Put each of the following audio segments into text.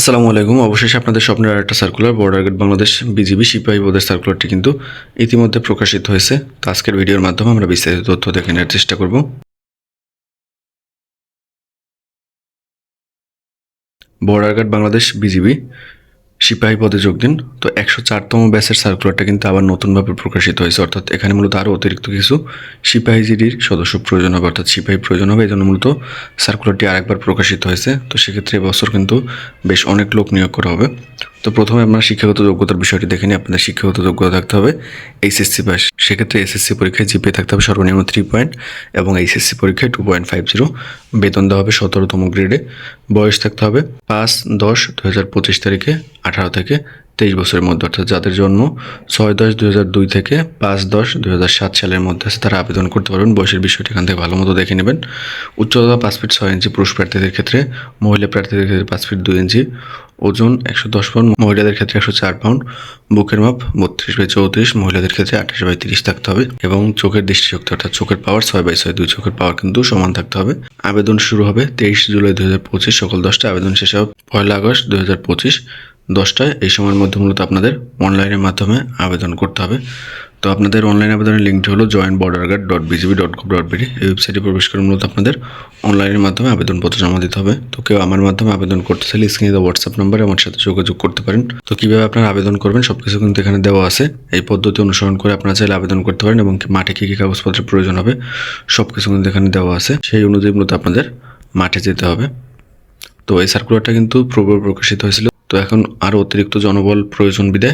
আসসালামু আলাইকুম। অবশেষে আপনাদের স্বপ্নের একটা circular border gate Bangladesh BGB সিপাহী বোধের সার্কুলারটি কিন্তু ইতিমধ্যে প্রকাশিত হয়েছে। তো আজকের ভিডিওর মাধ্যমে আমরা বিস্তারিত তথ্য দেখে নেওয়ার চেষ্টা করব। বর্ডার গার্ড বাংলাদেশ বিজিবি সিপাহী পদে যোগ দিন। তো একশো চারতম ব্যাসের সার্কুলারটা কিন্তু আবার নতুনভাবে প্রকাশিত হয়েছে। অর্থাৎ এখানে মূলত আরও অতিরিক্ত কিছু সিপাহী জিডির সদস্য প্রয়োজন হবে, অর্থাৎ সিপাহী প্রয়োজন হবে। এই জন্য মূলত সার্কুলারটি আরেকবার প্রকাশিত হয়েছে। তো সেক্ষেত্রে এবছর কিন্তু বেশ অনেক লোক নিয়োগ করা হবে। তো প্রথমে আমরা শিক্ষাগত যোগ্যতার বিষয়টি দেখে নিই। আপনাদের শিক্ষাগত যোগ্যতা থাকতে হবে এইচএসসি পাস সেক্ষেত্রে এসএসসি পরীক্ষায় জিপে থাকতে হবে সর্বনিম্ন থ্রি পয়েন্ট এবং এইচএসসি পরীক্ষায় টু পয়েন্ট ফাইভ জিরো বেতন দেওয়া হবে সতেরোতম গ্রেডে বয়স থাকতে হবে পাঁচ দশ দু হাজার পঁচিশ তারিখে, আঠারো থেকে তেইশ বছরের মধ্যে। অর্থাৎ যাদের জন্ম ছয় দশ দু হাজার দুই থেকে পাঁচ দশ দু হাজার সাত সালের মধ্যে আছে, তারা আবেদন করতে পারবেন। বয়সের বিষয়টি এখান থেকে ভালো মতো দেখে নেবেন। উচ্চতা পাঁচ ফিট ছয় ইঞ্চি পুরুষ প্রার্থীদের ক্ষেত্রে, মহিলা প্রার্থীদের ক্ষেত্রে পাঁচ ফিট দুই ইঞ্চি ওজন একশো দশ পাউন্ড, মহিলাদের ক্ষেত্রে একশো চার পাউন্ড, বুকের মাপ বত্রিশ বাই চৌত্রিশ, মহিলাদের ক্ষেত্রে আঠাশ বাই তিরিশ থাকতে হবে এবং চোখের দৃষ্টিশক্তি অর্থাৎ চোখের পাওয়ার ছয় বাই ছয়, দুই চোখের পাওয়ার কিন্তু সমান থাকতে হবে। আবেদন শুরু হবে তেইশ জুলাই দুই হাজার পঁচিশ, সকাল দশটা আবেদন শেষ হবে পয়লা আগস্ট দুই হাজার পঁচিশ দশটায়। এই সময়ের মধ্যে মূলত আপনাদের অনলাইনের মাধ্যমে আবেদন করতে হবে। তো আপনাদের অনলাইন আবেদনের লিঙ্কটি হলো joint border guard dot BGB dot gov dot BD এই ওয়েবসাইটে প্রবেশ করে মূলত আপনাদের অনলাইনের মাধ্যমে আবেদনপত্র জমা দিতে হবে। তো কেউ আমার মাধ্যমে আবেদন করতে চাইলে স্ক্রিনে দেওয়া হোয়াটসঅ্যাপ নাম্বারে আমার সাথে যোগাযোগ করতে পারেন। তো কীভাবে আপনারা আবেদন করবেন সব কিছু কিন্তু এখানে দেওয়া আছে। এই পদ্ধতি অনুসরণ করে আপনারা চাইলে আবেদন করতে পারেন এবং মাঠে কী কী কাগজপত্রের প্রয়োজন হবে সব কিছু কিন্তু এখানে দেওয়া আছে। সেই অনুযায়ী মূলত আপনাদের মাঠে যেতে হবে। তো এই সার্কুলারটা কিন্তু পূর্ব প্রকাশিত হয়েছিল তো এখন আরও অতিরিক্ত জনবল প্রয়োজন বিদে।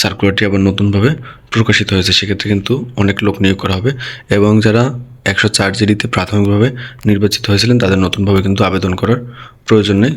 সার্কুলারটি আবার নতুনভাবে প্রকাশিত হয়েছে, সেক্ষেত্রে কিন্তু অনেক লোক নিয়োগ করা হবে। এবং যারা একশো চার জিডিতে প্রাথমিকভাবে নির্বাচিত হয়েছিলেন, তাদের নতুনভাবে কিন্তু আবেদন করার প্রয়োজন নেই।